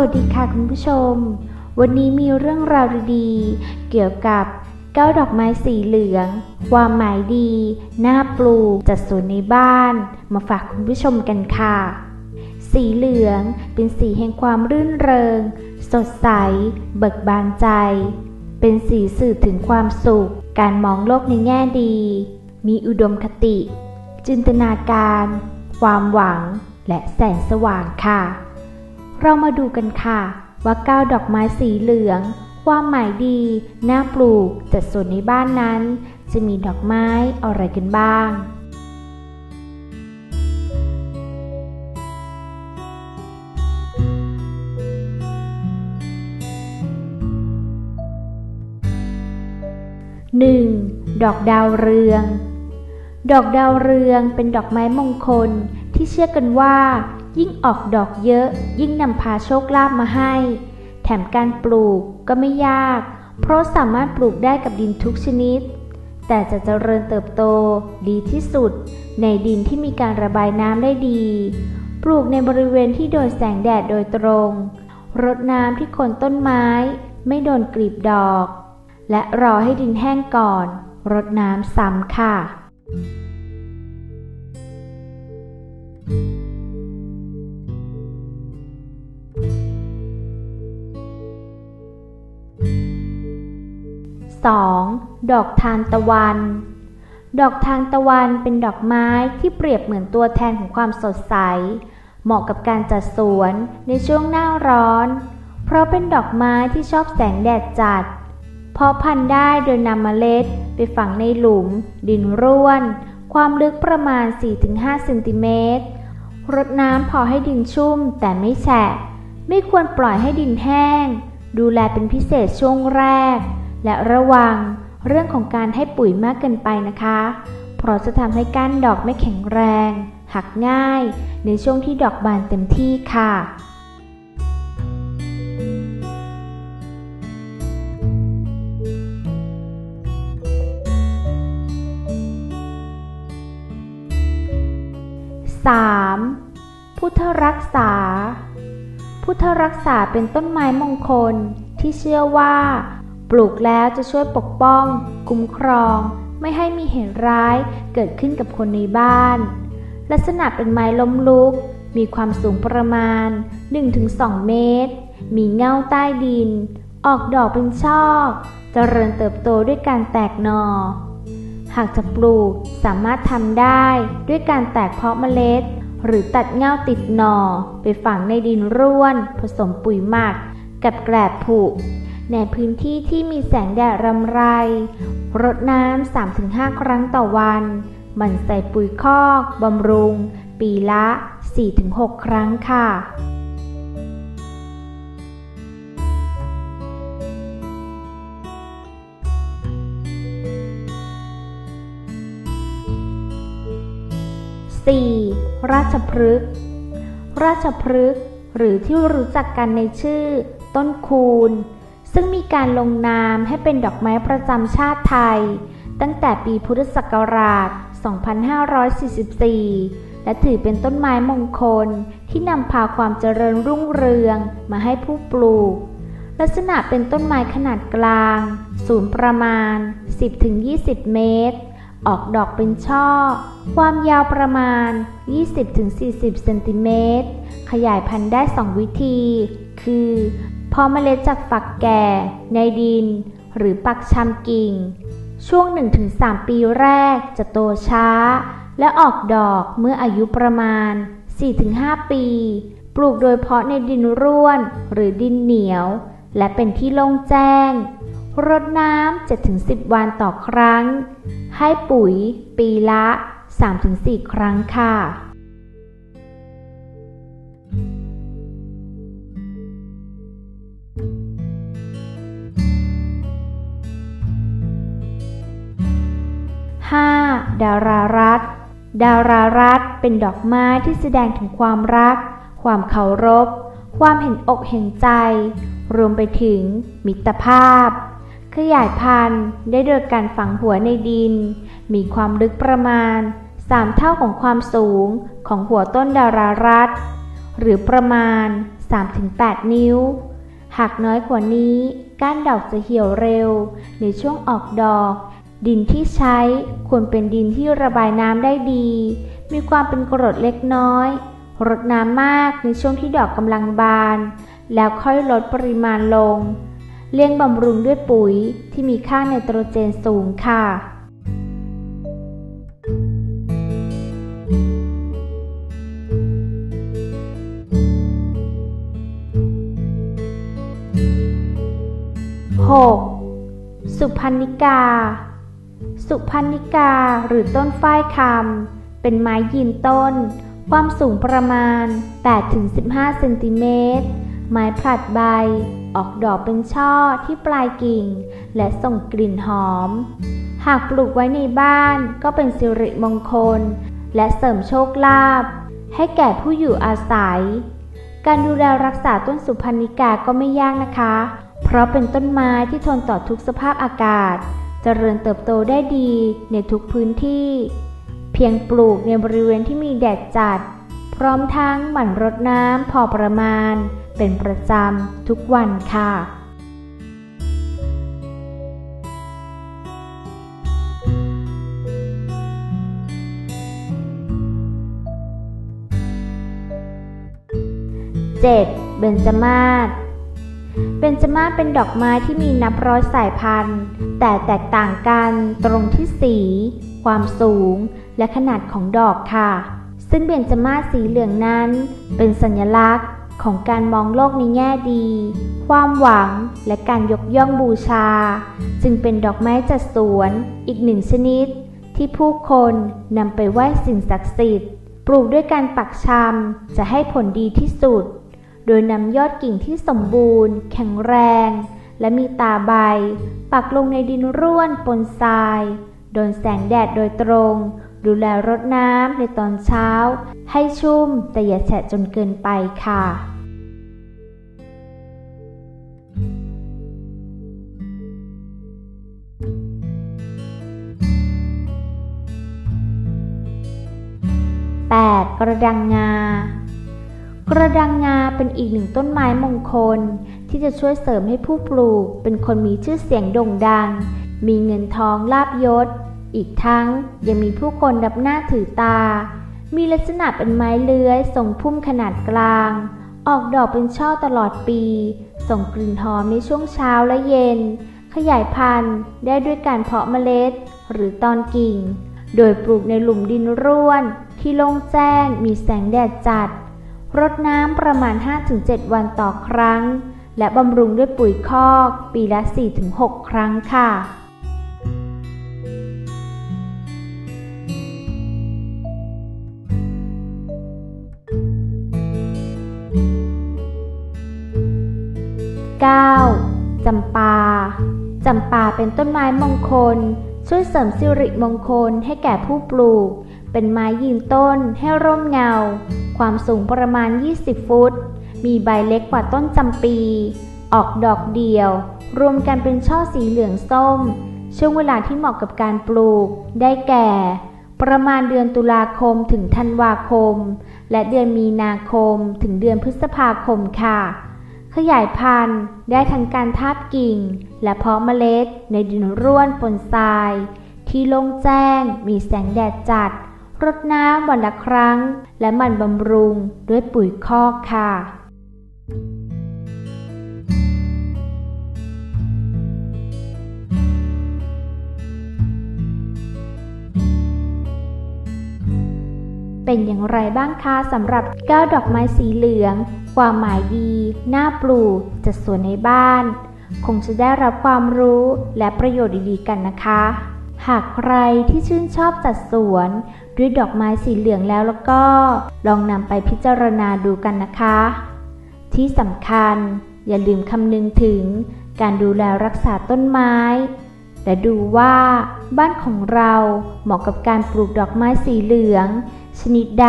วัสดีค่ะคุณผู้ชม วันนี้มีเรื่องราวดีๆ เกี่ยวกับเก้าดอกไม้สีเหลือง ความหมายดี น่าปลูก จัดสวนในบ้าน มาฝากคุณผู้ชมกันค่ะ สีเหลืองเป็นสีแห่งความรื่นเริง สดใส เบิกบานใจ เป็นสีสื่อถึงความสุข การมองโลกในแง่ดี มีอุดมคติ จินตนาการ ความหวัง และแสงสว่างค่ะ เรามาดูกันค่ะ ว่าก้าวดอกไม้สีเหลือง ความหมายดี น่าปลูกจัดสวนในบ้านนั้น จะมีดอกไม้อะไรกันบ้าง 1. ดอกดาวเรือง ดอกดาวเรืองเป็นดอกไม้มงคลที่เชื่อกันว่า ยิ่งออกดอกเยอะ ยิ่งนำพาโชคลาภมาให้ แถมการปลูกก็ไม่ยาก เพราะสามารถปลูกได้กับดินทุกชนิด แต่จะเจริญเติบโตดีที่สุด ในดินที่มีการระบายน้ำได้ดี ปลูกในบริเวณที่โดนแสงแดดโดยตรง รดน้ำที่คนต้นไม้ ไม่โดนกลีบดอก และรอให้ดินแห้งก่อน รดน้ำซ้ำค่ะ 2. ดอกทานตะวัน ดอกทานตะวันเป็นดอกไม้ที่เปรียบเหมือนตัวแทนของความสดใส เหมาะกับการจัดสวนในช่วงหน้าร้อน เพราะเป็นดอกไม้ที่ชอบแสงแดดจัด เพาะพันธุ์ได้โดยนำเมล็ดไปฝังในหลุม ดินร่วน ความลึกประมาณ 4-5เซนติเมตรรดน้ำพอให้ดินชุ่มแต่ไม่แฉะ ไม่ควรปล่อยให้ดินแห้ง ดูแลเป็นพิเศษช่วงแรก และระวังเรื่องของการให้ปุ๋ยมากเกินไปนะคะ เพราะจะทำให้ก้านดอกไม่แข็งแรง หักง่าย ในช่วงที่ดอกบานเต็มที่ค่ะ 3. พุทธรักษา พุทธรักษาเป็นต้นไม้มงคลที่เชื่อว่า ปลูกแล้วจะช่วยปกป้อง คุ้มครอง ไม่ให้มีเหตุร้ายเกิดขึ้นกับคนในบ้าน ลักษณะเป็นไม้ล้มลุก มีความสูงประมาณ 1-2 เมตร มีเง่าใต้ดิน ออกดอกเป็นช่อเจริญเติบโตด้วยการแตกหนอหากจะปลูกสามารถทำได้ด้วยการแตกเพาะเมล็ด หรือตัดเง่าติดหน่อ ไปฝังในดินร่วน ผสมปุ๋ยหมัก กับแกลบผุ ในพื้นที่ที่มีแสงแดดรำไร รดน้ำ 3-5 ครั้งต่อวัน หมั่นใส่ปุ๋ยคอกบำรุง ปีละ 4-6 ครั้งค่ะ 4. ราชพฤกษ์ราชพฤกษ์หรือที่รู้จักกันในชื่อ ต้นคูณ ซึ่งมีการลงนามให้เป็นดอกไม้ประจำชาติไทย ตั้งแต่ปีพุทธศักราช 2544 และถือเป็นต้นไม้มงคลที่นำพาความเจริญรุ่งเรืองมาให้ผู้ปลูก ลักษณะเป็นต้นไม้ขนาดกลาง สูงประมาณ 10-20 เมตร ออกดอกเป็นช่อ ความยาวประมาณ 20-40 เซนติเมตร ขยายพันธุ์ได้ 2 วิธี คือ เพาะเมล็ดจากฝักแก่ ในดิน หรือปักชำกิ่ง ช่วง 1-3 ปีแรกจะโตช้า และออกดอกเมื่ออายุประมาณ 4-5 ปี ปลูกโดยเพาะในดินร่วนหรือดินเหนียว และเป็นที่โล่งแจ้งรดน้ำ 7-10 วันต่อครั้ง ให้ปุ๋ยปีละ 3-4 ครั้งค่ะ 5. ดารารัตดารารัตเป็นดอกไม้ที่แสดงถึงความรัก ความเคารพ ความเห็นอกเห็นใจ รวมไปถึงมิตรภาพ ขยายพันธุ์ได้โดยการฝังหัวในดิน มีความลึกประมาณ 3 เท่าของความสูงของหัวต้นดารารัตหรือประมาณ 3-8 นิ้ว หากน้อยกว่านี้ ก้านดอกจะเหี่ยวเร็วในช่วงออกดอก ดินที่ใช้ควรเป็นดินที่ระบายน้ำได้ดี มีความเป็นกรดเล็กน้อย รดน้ำมากในช่วงที่ดอกกำลังบาน แล้วค่อยลดปริมาณลง เลี้ยงบำรุงด้วยปุ๋ยที่มีค่าไนโตรเจนสูงค่ะ 6. สุพรรณิกา สุพรรณิกาหรือต้นฝ้ายคำเป็นไม้ยืนต้น ความสูงประมาณ 8-15 เซนติเมตร ไม้ผลัดใบ ออกดอกเป็นช่อที่ปลายกิ่ง และส่งกลิ่นหอม หากปลูกไว้ในบ้านก็เป็นสิริมงคล และเสริมโชคลาภให้แก่ผู้อยู่อาศัย การดูแลรักษาต้นสุพรรณิกาก็ไม่ยากนะคะ เพราะเป็นต้นไม้ที่ทนต่อทุกสภาพอากาศ เจริญเติบโตได้ดีในทุกพื้นที่ เพียงปลูกในบริเวณที่มีแดดจัด พร้อมทั้งหมั่นรดน้ำพอประมาณ เป็นประจำทุกวันค่ะ 7. เบญจมาศ เบญจมาศเป็นดอกไม้ที่มีนับร้อยสายพันธุ์ แต่แตกต่างกันตรงที่สี ความสูง และขนาดของดอกค่ะ ซึ่งเบญจมาศสีเหลืองนั้น เป็นสัญลักษณ์ของการมองโลกในแง่ดี ความหวังและการยกย่องบูชา จึงเป็นดอกไม้จัดสวนอีกหนึ่งชนิด ที่ผู้คนนำไปไหว้สิ่งศักดิ์สิทธิ์ ปลูกด้วยการปักชำจะให้ผลดีที่สุด โดยนำยอดกิ่งที่สมบูรณ์ แข็งแรง และมีตาใบ ปักลงในดินร่วนปนทราย โดนแสงแดดโดยตรง ดูแลรดน้ำในตอนเช้า ให้ชุ่มแต่อย่าแฉะจนเกินไปค่ะ 8. กระดังงา กระดังงาเป็นอีกหนึ่งต้นไม้มงคล ที่จะช่วยเสริมให้ผู้ปลูกเป็นคนมีชื่อเสียงโด่งดัง มีเงินทองลาบยศ อีกทั้งยังมีผู้คนดับหน้าถือตา มีลักษณะเป็นไม้เลื้อยทรงพุ่มขนาดกลาง ออกดอกเป็นช่อตลอดปี ส่งกลิ่นหอมในช่วงเช้าและเย็น ขยายพันธุ์ได้ด้วยการเพาะเมล็ด หรือตอนกิ่ง โดยปลูกในหลุมดินร่วน ที่โล่งแจ้งมีแสงแดดจัด รดน้ำประมาณ 5-7 วันต่อครั้ง และบำรุงด้วยปุ๋ยคอกปีละ 4-6 ครั้งค่ะ 9. จำปา จำปาเป็นต้นไม้มงคล ช่วยเสริมสิริมงคลให้แก่ผู้ปลูก เป็นไม้ยืนต้นให้ร่มเงา ความสูงประมาณ 20 ฟุต มีใบเล็กกว่าต้นจำปี ออกดอกเดียว รวมกันเป็นช่อสีเหลืองส้ม ช่วงเวลาที่เหมาะกับการปลูก ได้แก่ ประมาณเดือนตุลาคมถึงธันวาคม และเดือนมีนาคมถึงเดือนพฤษภาคมค่ะ ขยายพันธุ์ได้ทั้งการทาบกิ่ง และเพาะเมล็ดในดินร่วนปนทราย ที่โล่งแจ้ง มีแสงแดดจัด รดน้ำวันละครั้ง และหมั่นบำรุงด้วยปุ๋ยคอกค่ะ เป็นอย่างไรบ้างคะสำหรับก้าวดอกไม้สีเหลือง ความหมายดีน่าปลูกจัดสวนในบ้าน คงจะได้รับความรู้และประโยชน์ดีๆกันนะคะ หากใครที่ชื่นชอบจัดสวน ด้วยดอกไม้สีเหลืองแล้วแล้วก็ ลองนำไปพิจารณาดูกันนะคะ ที่สำคัญอย่าลืมคำนึงถึงการดูแลรักษาต้นไม้ และดูว่าบ้านของเราเหมาะกับการปลูกดอกไม้สีเหลือง ชนิดใด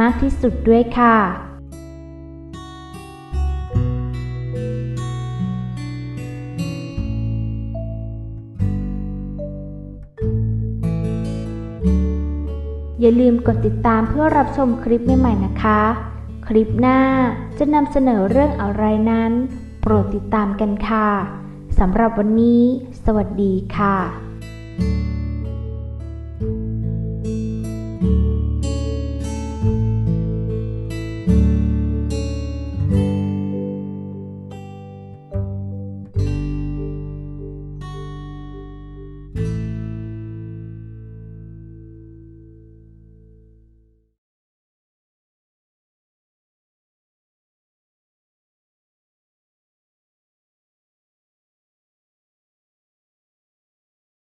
มากที่สุดด้วยค่ะ อย่าลืมกดติดตามเพื่อรับชมคลิปใหม่ๆนะคะ คลิปหน้าจะนำเสนอเรื่องอะไรนั้น โปรดติดตามกันค่ะสำหรับวันนี้ สวัสดีค่ะ